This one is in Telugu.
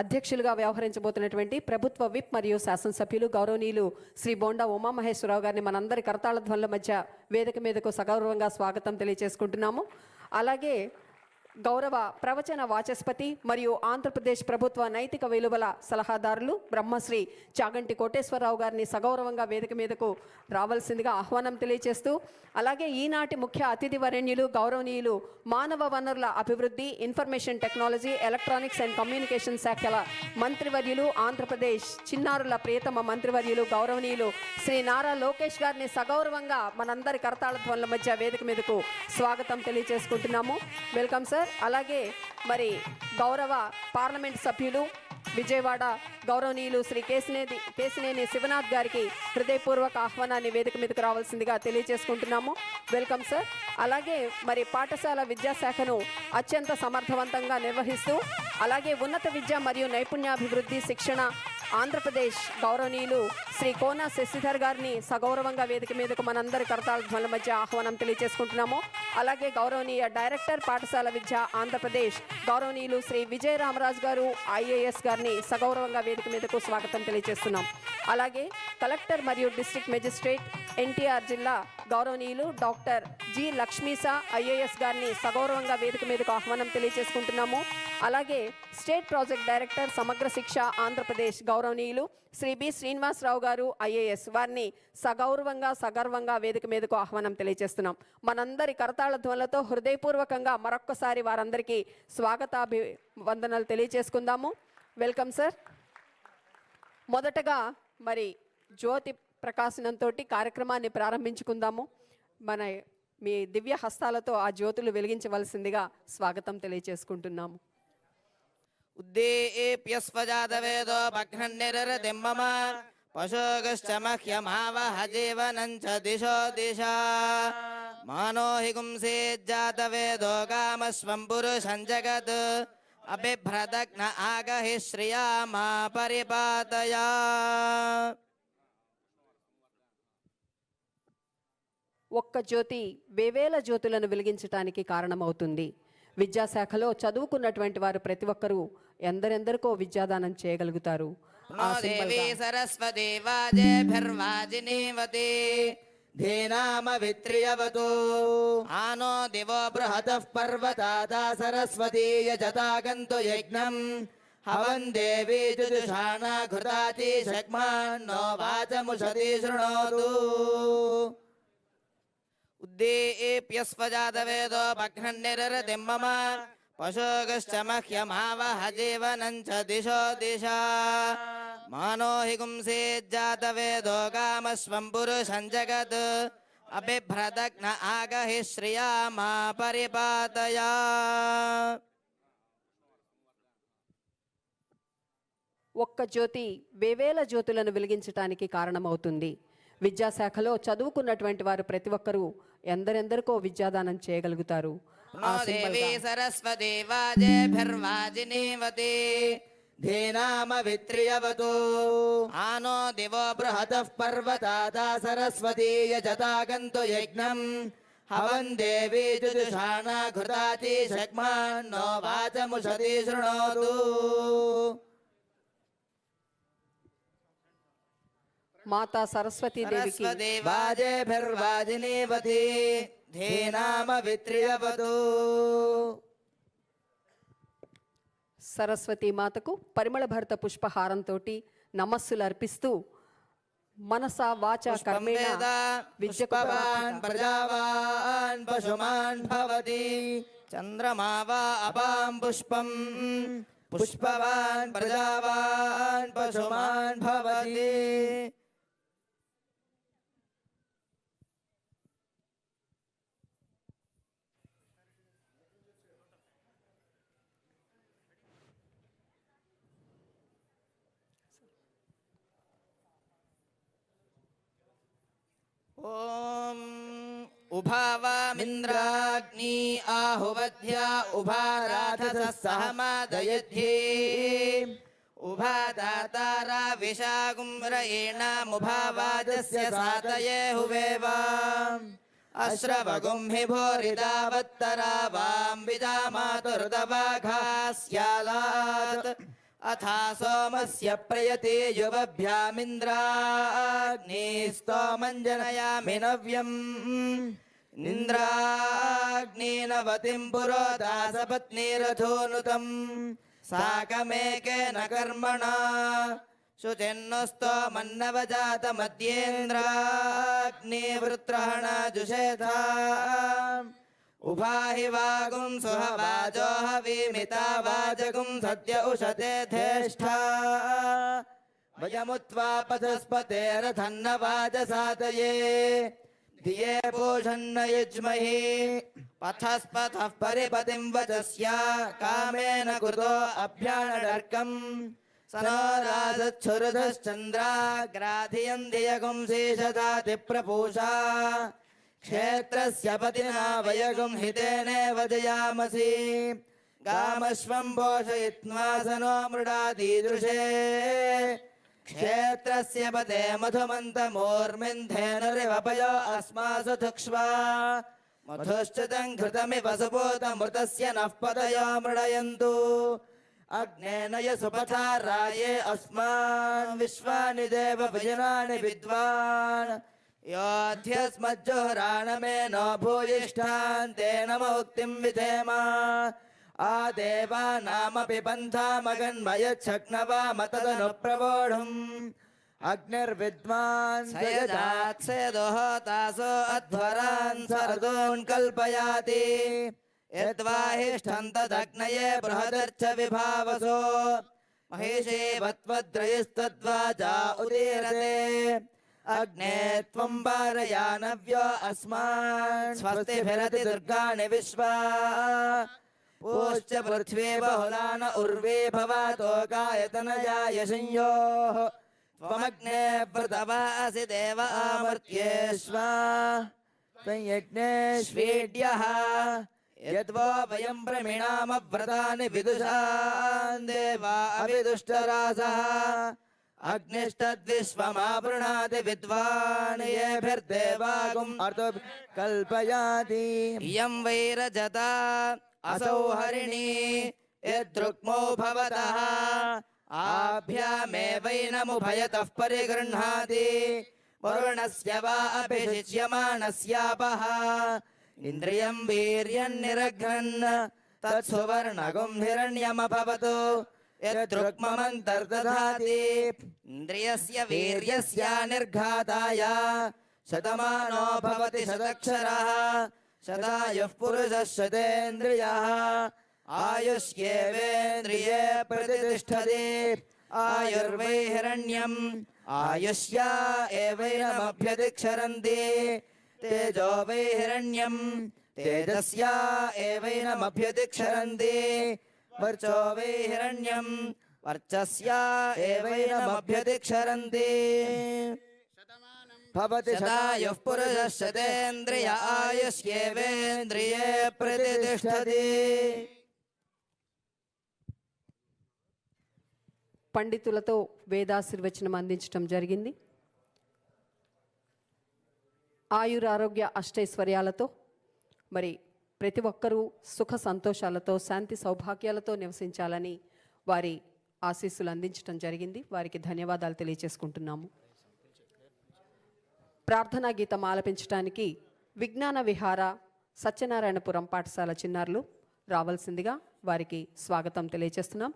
అధ్యక్షులుగా వ్యవహరించబోతున్నటువంటి ప్రభుత్వ విప్ మరియు శాసనసభ్యులు గౌరవనీయులు శ్రీ బోండా ఉమామహేశ్వరరావు గారిని మనందరి కరతాళ ధ్వనుల మధ్య వేదిక మీదకు సగౌరవంగా స్వాగతం తెలియజేసుకుంటున్నాము. అలాగే గౌరవ ప్రవచన వాచస్పతి మరియు ఆంధ్రప్రదేశ్ ప్రభుత్వ నైతిక విలువల సలహాదారులు బ్రహ్మశ్రీ చాగంటి కోటేశ్వరరావు గారిని సగౌరవంగా వేదిక మీదకు రావాల్సిందిగా ఆహ్వానం తెలియజేస్తూ అలాగే ఈనాటి ముఖ్య అతిథి వరేణ్యులు గౌరవనీయులు మానవ వనరుల అభివృద్ధి information technology electronics and communication శాఖల మంత్రివర్యులు ఆంధ్రప్రదేశ్ చిన్నారుల ప్రియతమ మంత్రివర్యులు గౌరవనీయులు శ్రీ నారా లోకేష్ గారిని సగౌరవంగా మనందరి కరతాళ ధ్వనుల మధ్య వేదిక మీదకు స్వాగతం తెలియజేసుకుంటున్నాము వెల్కమ్ సార్ సార్. అలాగే మరి గౌరవ పార్లమెంట్ సభ్యులు విజయవాడ గౌరవనీయులు శ్రీ కేసినేది కేసినేని శివనాథ్ గారికి హృదయపూర్వక ఆహ్వానాన్ని వేదిక మీదకు రావాల్సిందిగా తెలియజేసుకుంటున్నాము. Welcome sir. అలాగే మరి పాఠశాల విద్యాశాఖను అత్యంత సమర్థవంతంగా నిర్వహిస్తూ అలాగే ఉన్నత విద్య మరియు నైపుణ్యాభివృద్ధి శిక్షణ ఆంధ్రప్రదేశ్ గౌరవనీయులు శ్రీ కోన శశిధర్ గారిని సగౌరవంగా వేదిక మీదకు మనందరి కరతాళ ధ్వనుల మధ్య ఆహ్వానం తెలియజేసుకుంటున్నాము. అలాగే గౌరవనీయ డైరెక్టర్ పాఠశాల విద్య ఆంధ్రప్రదేశ్. గౌరవనీయులు శ్రీ విజయ రామరాజు గారు ఐఏఎస్ గారిని సగౌరవంగా వేదిక మీదకు స్వాగతం తెలియజేస్తున్నాం. అలాగే కలెక్టర్ మరియు డిస్ట్రిక్ట్ మెజిస్ట్రేట్ ఎన్టీఆర్ జిల్లా గౌరవనీయులు డాక్టర్ జి లక్ష్మీసా ఐఏఎస్ గారిని సగౌరవంగా వేదిక మీదకు ఆహ్వానం తెలియజేసుకుంటున్నాము. అలాగే స్టేట్ ప్రాజెక్ట్ డైరెక్టర్ సమగ్ర శిక్ష ఆంధ్రప్రదేశ్ గౌరవనీయులు శ్రీ బి శ్రీనివాసరావు గారు ఐఏఎస్ వారిని సగౌరవంగా సగర్వంగా వేదిక మీదకు ఆహ్వానం తెలియజేస్తున్నాం. మనందరి కరతాళ ధ్వనులతో హృదయపూర్వకంగా మరొక్కసారి వారందరికీ స్వాగతాభి వందనలు తెలియజేసుకుందాము. Welcome sir. మొదటగా మరి జ్యోతి ప్రకాశనంతో కార్యక్రమాన్ని ప్రారంభించుకుందాము. మన మీ దివ్య హస్తాలతో ఆ జ్యోతులు వెలిగించవలసిందిగా స్వాగతం తెలియజేసుకుంటున్నాము. ఉద్దేప్యస్వజాతవేదో భగ్నిర్రతిం మమ పశోగశ్చ మహ్యమావహ జీవనం చ దిశో దిశ మానో హి గుంసేజ్జాతవేదో కామస్వం పురుషం జగత్ అబిభ్రదగ్న ఆగహి శ్రియా మా పరిపాతయా ఒక్క జ్యోతి వేవేల జ్యోతులను వెలిగించటానికి కారణమవుతుంది. విద్యాశాఖలో చదువుకున్నటువంటి వారు ప్రతి ఒక్కరూ ఎందరెందరికో విద్యాదానం చేయగలుగుతారు. ధీనామవిత్రియవతు. ఆనో దివో బృహతః పర్వతాదా సరస్వతీ యజతాగంతు యజ్ఞం. హవం దేవీ జుజుషాణా ఘృతాతి శగ్మాన్నో వాచముషతి శృణోతు. ఉద్దేప్యస్వజాతవేదో భగ్నిర్రతిం మమ పశోగశ్చ మహ్యమావహ జీవనం చ దిశో దిశ మానో హి గుంసేజ్జాతవేదో కామస్వం పురుషం జగత్ అబిభ్రదగ్న ఆగహి శ్రియా మా పరిపాతయా ఒక్క జ్యోతి వేవేల జ్యోతులను వెలిగించటానికి కారణమవుతుంది. విద్యాశాఖలో చదువుకున్నటువంటి వారు ప్రతి ఒక్కరూ ఎందరెందరికో విద్యాదానం చేయగలుగుతారు. ధీనామవిత్రియవతు. ఆనో దివో బృహతః పర్వతాదా సరస్వతీ యజతాగంతు యజ్ఞం. మాతా సరస్వతీ దేవికి సరస్వతి వాజేభిర్వాజినీవతి ధీనామవిత్రియవతు సరస్వతి మాతకు పరిమళ భరిత పుష్పహారంతో నమస్సులు అర్పిస్తూ మనస వాచ కర్మేణ ప్రజావాన్ పశుమాన్ భవతి. చంద్రమా వా అపాం పుష్పం. పుష్పవాన్ ప్రజావాన్ పశుమాన్ భవతి. ॐ उभावामिन्द्राग्नी आहुवध्या उभाराधसः सहमादयध्ये उभा दातारा विशागुम्रयेणामुभावाजस्य सातये हुवेव अश्रवगुं हि भोरिदावत्तरा वां विजामातुर्दवाघा स्यालात् अथा सोमस्य प्रयते युवभ्यामिन्द्राग्ने स्तोमञ्जनयामि नव्यम् इन्द्राग्नेनवतिम् पुरोदासपत्नीरथोनुतम् साकमेकेन कर्मणा शुचिन्नस्तोमन्नवजातमद्येन्द्राग्ने वृत्रहणा जुषेथा उभाहि वागुं सुहवाजो हवीमिता वाजगुं सद्य उशते धेष्ठा। वयमुत्वा पथस्पतेरथन्न वाजसातये। धिये पूषन्न युज्महि। पथस्पथः परिपतिं वचस्या कामेन कृतो अभ्यानडर्कम् स नो राजच्छुरधश्चन्द्राग्राधियम् धियगुं शेषदातिप्रपूषा क्षेत्रस्य पतिना वयगुं हितेनेव जयामसि गामश्वम् पोषयित्वा स नो मृडादीदृशे क्षेत्रस्य पते मधुमन्तमूर्मिन्धेनुरिवपयो अस्मासु धुक्ष्वा मधुश्च तम् घृतमिव सुपूतमृतस्य नः पतयो मृडयन्तु अग्नेन यसुपथा राये अस्मान् विश्वानि देव विजनानि विद्वान् योऽध्यस्मज्जुराणमे नो भूयिष्ठान् तेन मुक्तिं विधेम। आ देवानामपि बन्धामगन्मयच्छक्नवामतदनु प्रवोढुम् अग्निर्विद्वान् सयदात्सयदोहतासो अध्वरान् सर्गोन् कल्पयाति। यद्वाहिष्ठन्तदग्नये बृहदर्च विभावसो। महिषे वत्वद्रयस्तद्वाजा उदीरते। अग्ने त्वम् वारयानव्यो अस्मान् स्वस्तिभिरति दुर्गाणि विश्वा। पृथ्वी बहुलान उर्वे भवातो गायतनजाय संयोः। त्वमग्ने व्रतवासि देव आमर्त्येष्वा। संयज्ञेष्वीड्यः यद्वो वयम् प्रमिणाम व्रतानि देवा अग्निष्टद्विश्वमावृणाति विद्वान् येभिर्देवागुम् अर्थ कल्पयाति। इयं वैरजता असौ हरिणी यदृक्मो भवतः। आभ्यामेवैनमुभयतः परिगृह्णाति। वरुणस्य वा अभिषिच्यमानस्यापः इन्द्रियम् वीर्यन्निरघ्नन् तत्सुवर्णगुम् हिरण्यमभवतु यदृक्ममन्तर्दधाति इन्द्रियस्य वीर्यस्य निर्घाताय शतमानो भवति शतक्षरः शतायुः पुरुषः शतेन्द्रियः आयुष्येवेन्द्रिये प्रतिष्ठति आयुर्वै हिरण्यम् आयुष्या एवैनमभ्यतिक्षरन्ति तेजो वै हिरण्यम् तेजस्या एवैनमभ्यतिक्षरन्ति वर्चो वै हिरण्यम् वर्चस्या एवैनमभ्यतिक्षरन्ति भवति शतायुः पुरुषः शतेन्द्रिय आयुष्येवेन्द्रिये प्रतिष्ठति పండితులతో వేదాశీర్వచనం అందించడం జరిగింది ఆయురారోగ్య అష్టైశ్వర్యాలతో మరి ప్రతి ఒక్కరూ సుఖ సంతోషాలతో శాంతి సౌభాగ్యాలతో నివసించాలని వారి ఆశీస్సులు అందించడం జరిగింది. వారికి ధన్యవాదాలు తెలియజేసుకుంటున్నాము ప్రార్థనా గీతం ఆలపించడానికి విజ్ఞాన విహార సత్యనారాయణపురం పాఠశాల చిన్నారులు రావాల్సిందిగా వారికి స్వాగతం తెలియజేస్తున్నాం